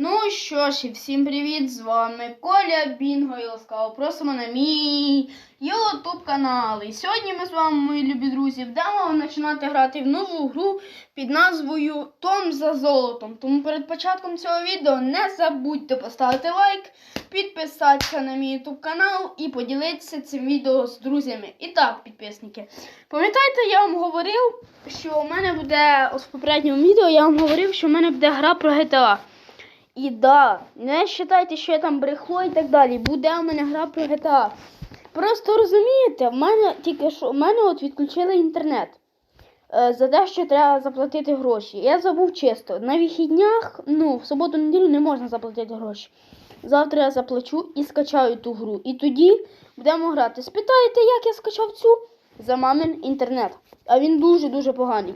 Ну що ж, і всім привіт! З вами Коля Бінго і ласкаво просимо на мій YouTube канал. І сьогодні ми з вами, мої любі друзі, будемо починати грати в нову гру під назвою Том за золотом. Тому перед початком цього відео не забудьте поставити лайк, підписатися на мій YouTube канал і поділитися цим відео з друзями. І так, підписники. Пам'ятаєте, я вам говорив, що у мене буде ось в попередньому відео я вам говорив, що в мене буде гра про GTA. І да, не вважайте, що я там брехло і так далі. Буде у мене гра про GTA. Просто розумієте, в мене тільки що в мене от відключили інтернет. Е, за те, що треба заплатити гроші. Я забув чисто. На вихіднях, ну, в суботу-неділю не можна заплатити гроші. Завтра я заплачу і скачаю ту гру. І тоді будемо грати. Спитаєте, як я скачав цю? За мамин інтернет. А він дуже-дуже поганий.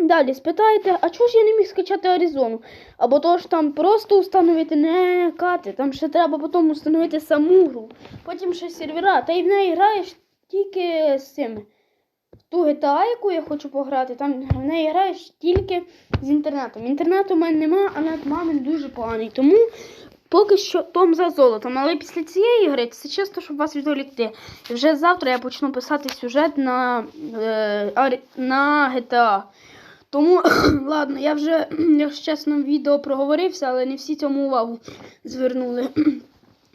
Далі спитаєте, а чого ж я не міг скачати Аризону? Або то ж там просто установити не кати, там ще треба потім установити саму гру, потім ще сервера, та й в неї граєш тільки з цими. Ту GTA, яку я хочу пограти, там в неї граєш тільки з інтернетом. Інтернету в мене нема, а над мамин дуже поганий. Тому поки що Том за золотом. Але після цієї гри це чисто, щоб вас відволікти. І вже завтра я почну писати сюжет на, е, на GTA. Тому, ладно, я вже, якщо чесно, в відео проговорився, але не всі цьому увагу звернули.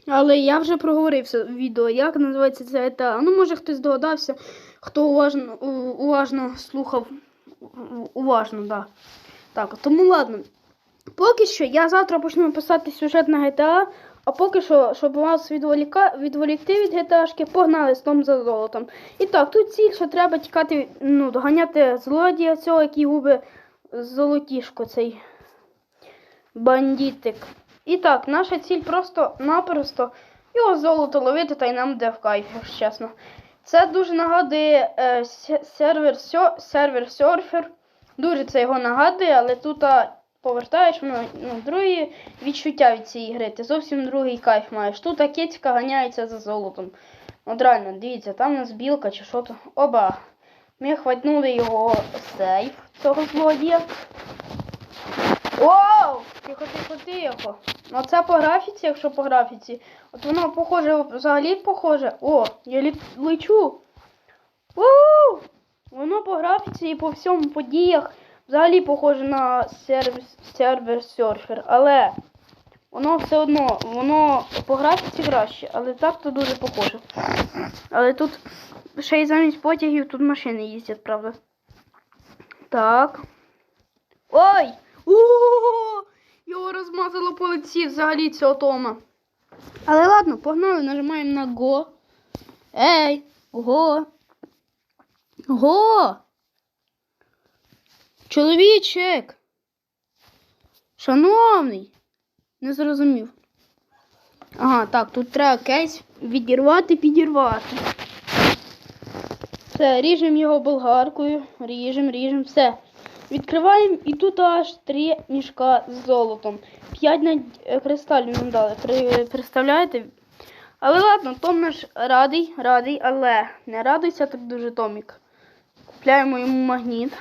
Але я вже проговорився в відео, як називається ця ета. Ну, може, хтось догадався, хто уважно, уважно слухав. Уважно, да. так. Тому ладно. Поки що я завтра почну писати сюжет на GTA, а поки що, щоб вас відволіка... відволікти від GTA, погнали з том за золотом. І так, тут ціль, що треба тікати, ну, доганяти злодія цього, який губить золотішко, цей бандитик. І так, наша ціль просто-напросто його золото ловити, та й нам буде в кайф, чесно. Це дуже нагадує е, се- сервер, сервер серфер. Дуже це його нагадує, але тут а, повертаєш ну, ну, другі відчуття від цієї гри. Ти зовсім другий кайф маєш. Тут а ганяється за золотом. От реально, дивіться, там у нас білка чи що то. Оба. Ми хватнули його сейф цього злодія. Оу! Тихо, тихо, тихо. Ну це по графіці, якщо по графіці. От воно похоже, взагалі похоже. О, я лі- лечу. Уу! Воно по графіці і по всьому подіях взагалі похоже на сервер, серфер. Але воно все одно, воно по графіці краще, але так то дуже похоже. Але тут ще й замість потягів тут машини їздять, правда. Так. Ой! О! Його розмазало по лиці взагалі цього Тома. Але ладно, погнали, нажимаємо на Го. Ей! Го! Го! Чоловічек! Шановний! Не зрозумів. Ага, так, тут треба кейс відірвати, підірвати. Все, ріжемо його болгаркою. Ріжемо, ріжемо, все. Відкриваємо і тут аж три мішка з золотом. П'ять е, кристалів нам дали. Представляєте? Але ладно, Том наш радий, радий, але не радуйся так дуже Томік. Купляємо йому магніт.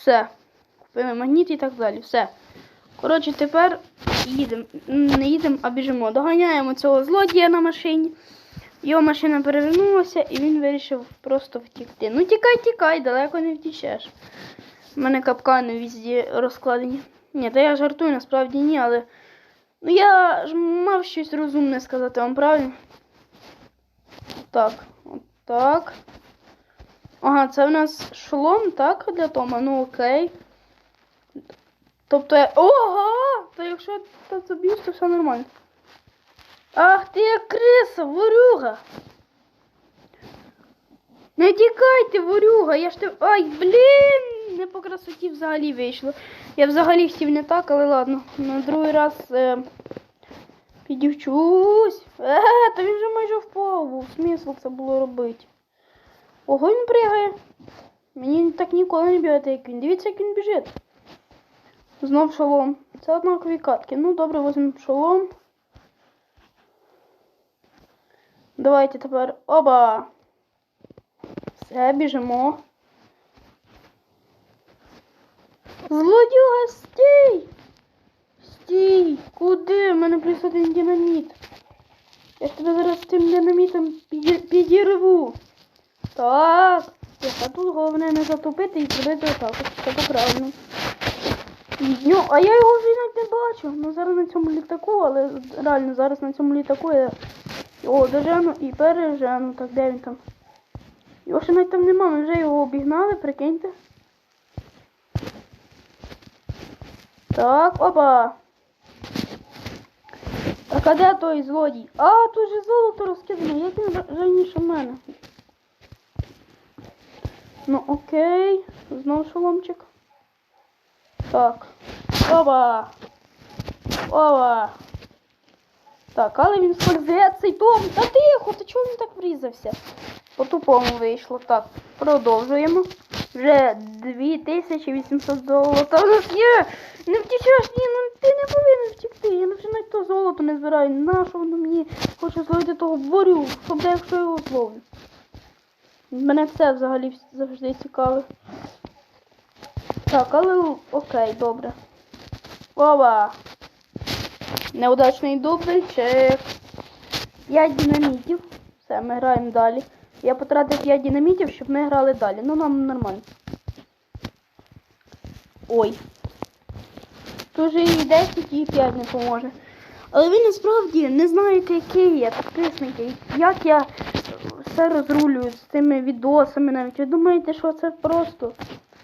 Все. Купили магніт і так далі. Все. Коротше, тепер їдемо. Не їдемо, а біжимо. Доганяємо цього злодія на машині. Його машина перевернулася і він вирішив просто втікти. Ну тікай, тікай, далеко не втічеш. У мене капкани везде розкладені. Ні, та я жартую, насправді ні, але. Ну я ж мав щось розумне сказати вам, правильно? Так, от так. Ага, це в нас шолом, так, для Тома? Ну окей. Тобто я. Ого! Та якщо ти заб'єш, то все нормально. Ах ти як криса, ворюга. Не тікайте, ворюга, я ж те. Ай, блін! Не по красоті взагалі вийшло. Я взагалі хотів не так, але ладно. На другий раз е, підівчусь. Е, та він вже майже впав. Смисл це було робити. Ого, він пригає. Мені так ніколи не бігати, як він. Дивіться, як він біжить. Знов шолом. Це однакові катки. Ну, добре, візьмемо шолом. Давайте тепер. Оба! Все, біжимо. Злодюга, стій! мінус один динаміт. Я тебе зараз цим динамітом піді- підірву. Так. Я тут головне не затопити і зробити отак. Це правильно. Ну, а я його вже навіть не бачу. Ну зараз на цьому літаку, але реально зараз на цьому літаку я його дожену і пережену. Так, де він там? Його ще навіть там нема, ми вже його обігнали, прикиньте. Так, опа. Так, а де той злодій? А, тут же золото розкидано, як він ра- раніше в мене. Ну окей, знов шоломчик. Так. Опа. Опа. Так, але він скользить цей том. Та тихо, ти чого він так врізався? По-тупому вийшло. Так, продовжуємо. Вже 2800 золота. У нас є! Не втічеш, ні, ну ти не повинен втікти. Я вже навіть то золото не збираю. Нащо воно мені хоче зловити того борю, щоб якщо його зловлю. Мене це взагалі завжди цікаве. Так, але окей, добре. Ова! Неудачний дубльчик. 5 динамітів. Все, ми граємо далі. Я потратив 5 динамітів, щоб ми грали далі. Ну нам нормально. Ой. Тут же і 10, і 5 не поможе. Але ви насправді не знаєте, який я підписники, як я все розрулюю з цими відосами навіть. Ви думаєте, що це просто?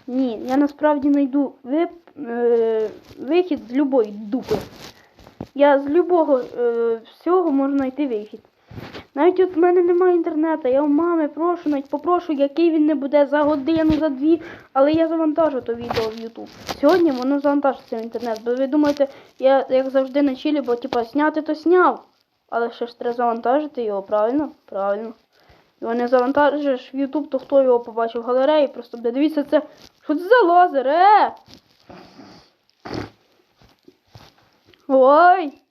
Ні, я насправді знайду вип, е, вихід з любої дупи. Я з любого е, всього можу знайти вихід. Навіть от в мене немає інтернету, я у мами прошу, навіть попрошу, який він не буде за годину, за дві, але я завантажу то відео в YouTube. Сьогодні воно завантажиться в інтернет. Бо ви думаєте, я як завжди на чилі, бо типа зняти то зняв. Але ще ж треба завантажити його, правильно? Правильно. Його не завантажиш в YouTube, то хто його побачив в галереї, просто буде дивіться це. Що це за лазер? Е! Ой!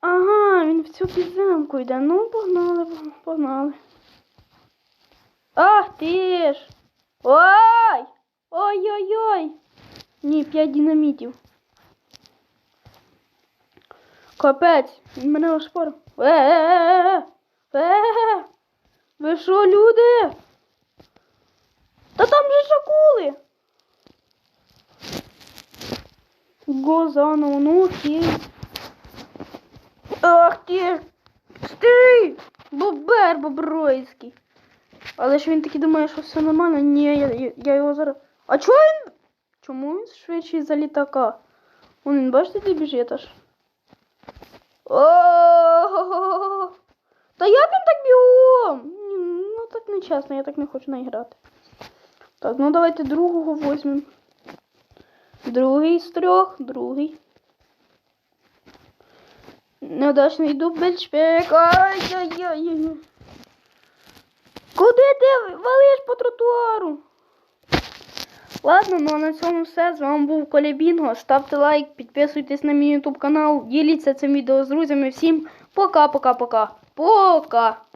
Ага, він в цю підземку йде. Ну, погнали, погнали. Ах ти ж! Ой! Ой-ой-ой! Ні, п'ять динамітів. Капець, він мене ошпорив. Е-е-е! Е-е-е! Ви що, люди? Та там же ж акули! Го заново, ну окей. Ах ти! Стій! Бобер бобройський. Але ж він таки думає, що все нормально. Ні, я, я, я його зараз. А чого він? Чому він швидший за літака? Вон він, бачите, де біжить аж. О-о-о-о-о! Та як він так бігом? Ні, Ну не чесно, я так не хочу наіграти. Так, ну давайте другого візьмемо. Другий з трьох, другий. Неудачний дубльчик. Ай-яй-яй. Куди ти валиш по тротуару? Ладно, ну а на цьому все. З вами був Коля Бінго. Ставте лайк, підписуйтесь на мій YouTube канал, діліться цим відео з друзями. Всім пока-пока-пока. Пока!